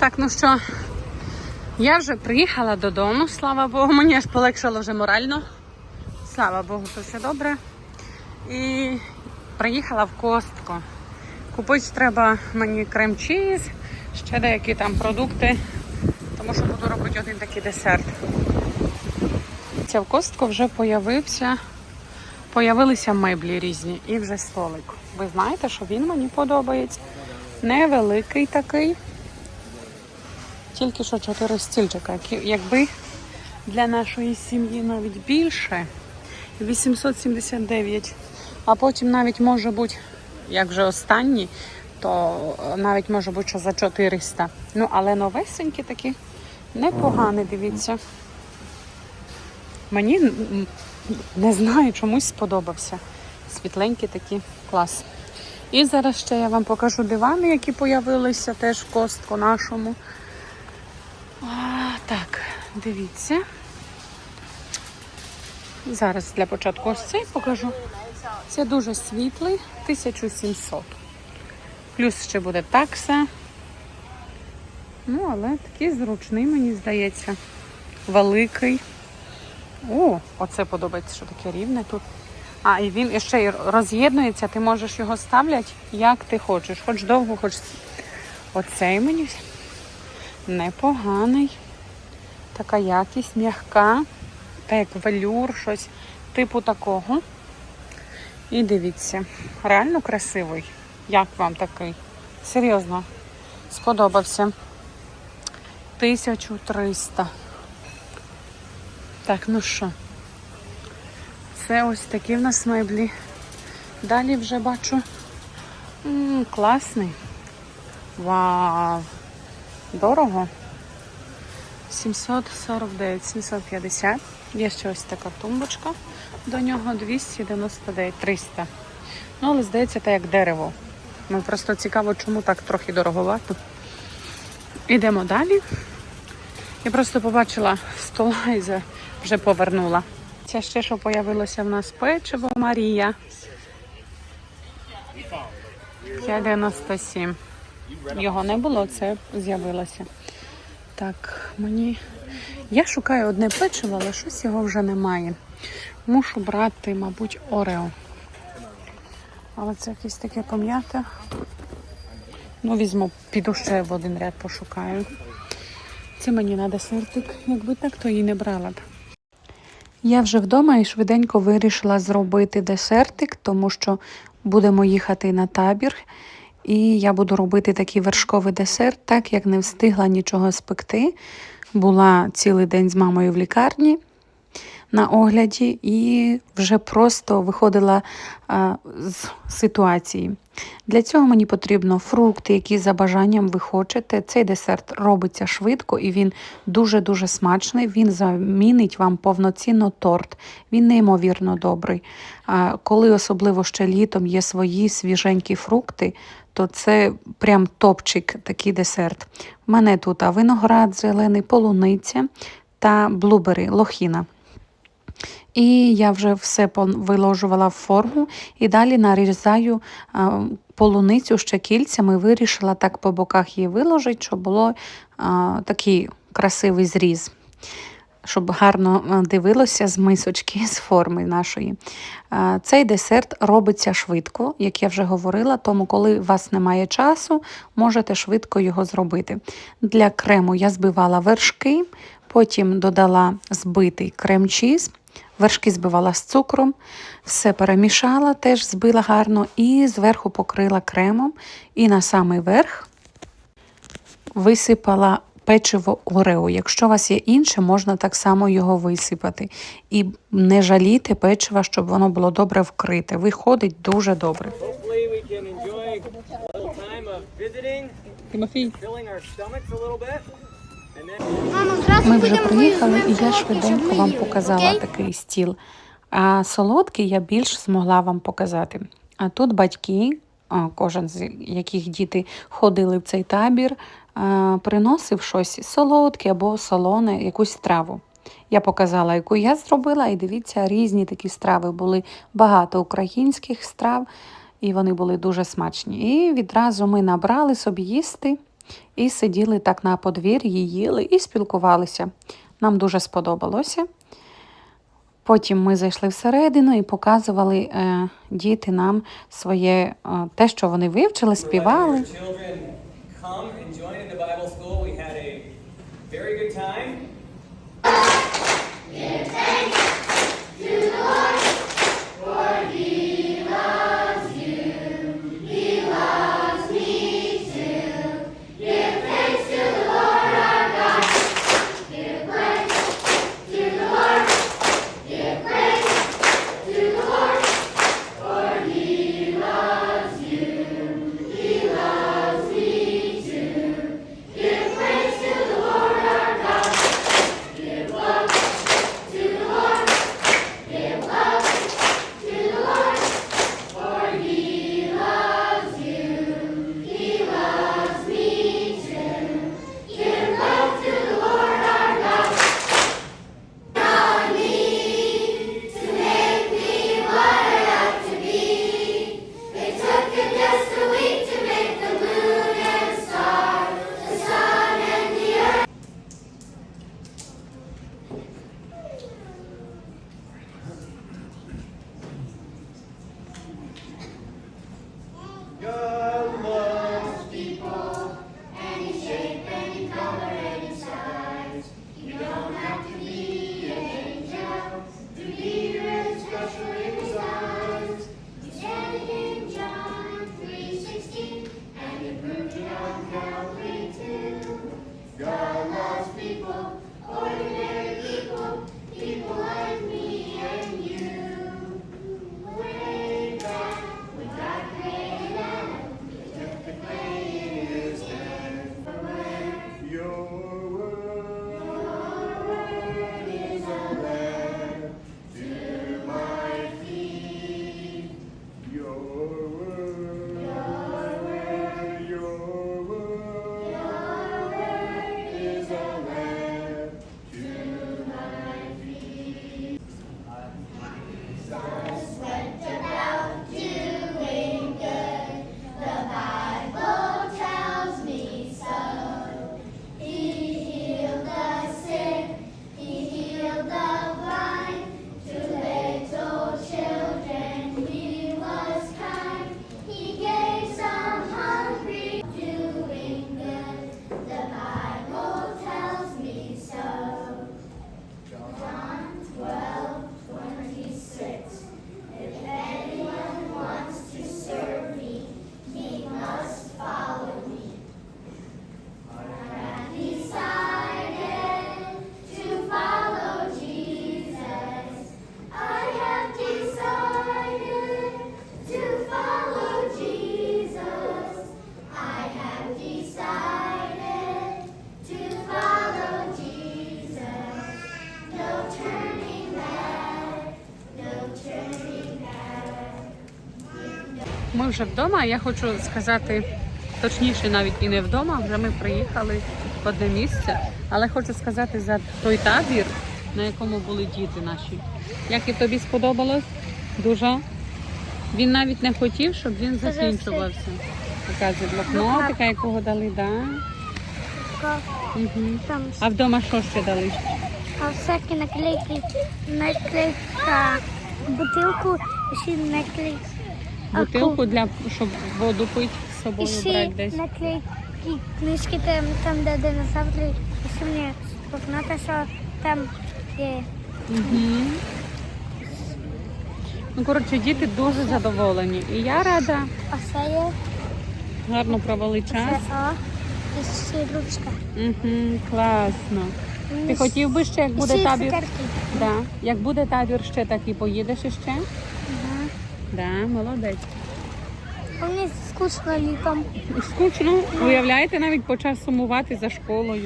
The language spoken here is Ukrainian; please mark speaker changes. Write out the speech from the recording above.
Speaker 1: Так, ну що, я вже приїхала додому, слава Богу, мені аж полегшало вже морально. Слава Богу, то все добре. І приїхала в костку. Купити треба мені крем-чіз, ще деякі там продукти, тому що буду робити один такий десерт. Ця в костку вже появився, появилися меблі різні і вже столик. Ви знаєте, що він мені подобається. Невеликий такий. Тільки що чотири стільчика. Якби для нашої сім'ї навіть більше 879. А потім навіть може бути, як вже останні, то навіть може бути, що за 400. Ну, але новесенькі такі непогані, дивіться. Мені не знаю, чомусь сподобався. Світленькі такі клас. І зараз ще я вам покажу дивани, які появилися теж в костку нашому. Дивіться. Зараз для початку ось цей покажу. Це дуже світлий, 1700. Плюс ще буде такса. Ну, але такий зручний, мені здається. Великий. О, оце подобається, що таке рівне тут. А, і він ще й роз'єднується, ти можеш його ставляти, як ти хочеш. Хоч довго, хоч. Оцей мені непоганий. Така якість м'яка, та як велюр, щось типу такого. І дивіться, реально красивий. Як вам такий? Серйозно, сподобався. 1300. Так, ну що? Це ось такі в нас меблі. Далі вже бачу. М, класний. Вау! Дорого. 749, 750. Є ще ось така тумбочка. До нього 299, 300. Ну, але здається, це як дерево. Ну, просто цікаво, чому так трохи дороговато. Ідемо далі. Я просто побачила стола і вже повернула. Це ще що появилося в нас печиво Марія. 5,97. Його не було, це з'явилося. Так, мені. Я шукаю одне печиво, але щось його вже немає. Мушу брати, мабуть, Орео. Але це якесь таке пом'яте. Ну, візьму, піду ще в один ряд пошукаю. Це мені на десертик. Якби так, то її не брала б. Я вже вдома і швиденько вирішила зробити десертик, тому що будемо їхати на табір. І я буду робити такий вершковий десерт, так як не встигла нічого спекти. Була цілий день з мамою в лікарні на огляді і вже просто виходила а, з ситуації. Для цього мені потрібно фрукти, які за бажанням ви хочете. Цей десерт робиться швидко і він дуже-дуже смачний. Він замінить вам повноцінно торт. Він неймовірно добрий. Коли особливо ще літом є свої свіженькі фрукти, то це прям топчик такий десерт. У мене тут виноград зелений, полуниця та блубери, лохіна. І я вже все виложувала в форму і далі нарізаю полуницю ще кільцями. Вирішила так по боках її виложити, щоб було такий красивий зріз. Щоб гарно дивилося з мисочки, з форми нашої. Цей десерт робиться швидко, як я вже говорила, тому коли у вас немає часу, можете швидко його зробити. Для крему я збивала вершки, потім додала збитий крем-чіз. Вершки збивала з цукром, все перемішала, теж збила гарно і зверху покрила кремом. І на самий верх висипала печиво Орео. Якщо у вас є інше, можна так само його висипати. І не жалійте печива, щоб воно було добре вкрите. Виходить дуже добре. Тимофій. Ми вже приїхали, і я швиденько вам показала такий стіл. А солодкий я більш змогла вам показати. А тут батьки, кожен з яких діти ходили в цей табір, приносив щось солодке або солоне, якусь страву. Я показала, яку я зробила, і дивіться, різні такі страви були багато українських страв, і вони були дуже смачні. І відразу ми набрали собі їсти.
Speaker 2: І сиділи так на подвір'ї, їли і спілкувалися. Нам дуже сподобалося. Потім ми зайшли всередину і показували е, діти нам своє е, те, що вони вивчили, співали. Ми вже вдома. Я хочу сказати, точніше, навіть і не вдома. Вже ми приїхали в одне місце. Але хочу сказати за той табір, на якому були діти наші. Як і тобі сподобалось? Дуже. Він навіть не хотів, щоб він закінчувався. Показує блокнотика, якого дали, да? Угу. А вдома що ще дали?
Speaker 3: а всякі наклейки, наклейка бутилку, ще наклейки.
Speaker 2: Бутилку для щоб воду пити з
Speaker 3: І
Speaker 2: собою брати десь.
Speaker 3: наклейки, книжки там, там де динозаври, і ще мені блокнота, що там є.
Speaker 2: Угу. Ну, коротше, діти дуже задоволені. І я рада,
Speaker 3: А це є,
Speaker 2: гарно провели
Speaker 3: це
Speaker 2: час.
Speaker 3: І ще ручка.
Speaker 2: Угу, класно. Ти хотів би ще, як
Speaker 3: і
Speaker 2: буде
Speaker 3: ще
Speaker 2: табір?
Speaker 3: цукерки.
Speaker 2: Да. Як буде табір ще, так і поїдеш іще? Да, молодець.
Speaker 3: Мені скучно літом.
Speaker 2: Скучно, уявляєте, навіть почав сумувати за школою.